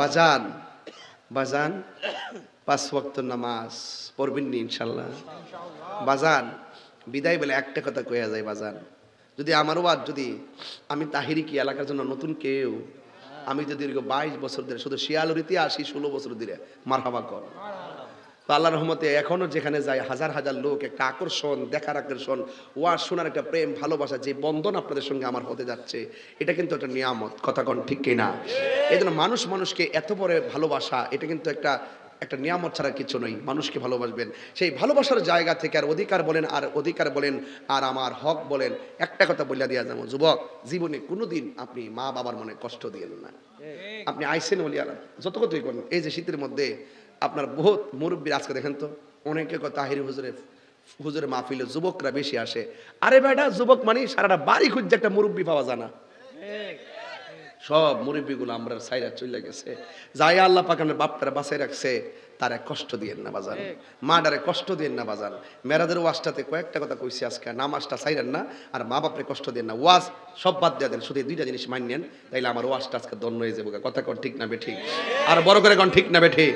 বাজান বাজান, পাঁচ ওয়াক্ত নামাজ পড়বেন নি ইনশাল্লাহ। বাজান, বিদায় বলে একটা কথা কয়া যায় বাজান, যদি আমারও আর যদি আমি তাহিরি কি এলাকার জন্য নতুন কেউ, আমি যদি দীর্ঘ বাইশ বছর ধরে, শুধু শিয়ালুরিতে আসি ষোলো বছর ধরে, মারহাবা কর। তো আল্লাহ রহমতে এখনও যেখানে যায় হাজার হাজার লোক একটা আকর্ষণ দেখার আকর্ষণ ওয়া শোনার একটা প্রেম ভালোবাসা যে বন্ধন আপনাদের সঙ্গে আমার হতে যাচ্ছে এটা কিন্তু একটা নিয়ামত কথা কন ঠিক কিনা? এই জন্য মানুষ মানুষকে এত বড় ভালোবাসা এটা কিন্তু একটা একটা নিয়ামত ছাড়া কিছু নয় মানুষকে ভালোবাসবেন। সেই ভালোবাসার জায়গা থেকে আর অধিকার বলেন, আর অধিকার বলেন, আর আমার হক বলেন, একটা কথা বলিয়া দিয়া যাব। যুবক, জীবনে কোনোদিন আপনি মা বাবার মনে কষ্ট দিয়েন না। আপনি আইসেন বলিয়ারা যত কথাই করেন এই যে শীতের মধ্যে আপনার বহুত মুরব্বীর আজকে দেখেন তো, অনেকে কথা তাহির হুজুরে হুজুরে মাহফিলে যুবকরা বেশি আসে। আরে বেটা, যুবক মানে সারাটা বাড়ি খুঁজছে একটা মুরব্বী পাওয়া যায় না। সব মুরব্বীগুলো আমরা সাইরা চলে গেছে। যাই আল্লাহ পাক আপনার বাপটারে বাঁচাই রাখছে তারে কষ্ট দিয়েন না বাজান। মা ডারে কষ্ট দিয়েন না বাজান। মেরাদের ওয়াজটাতে কয়েকটা কথা কইছে আজকে নামাজটা সাইরেন না আর মা বাপরে কষ্ট দিয়েন না। ওয়াজ সব বাদ দিয়ে দেন শুধু এই দুইটা জিনিস মানিয়েন তাইলে আমার ওয়াজটা আজকে দন্য হয়ে যাব কথা কন ঠিক না বে ঠিক? আর বড় করে কন ঠিক না বে ঠিক?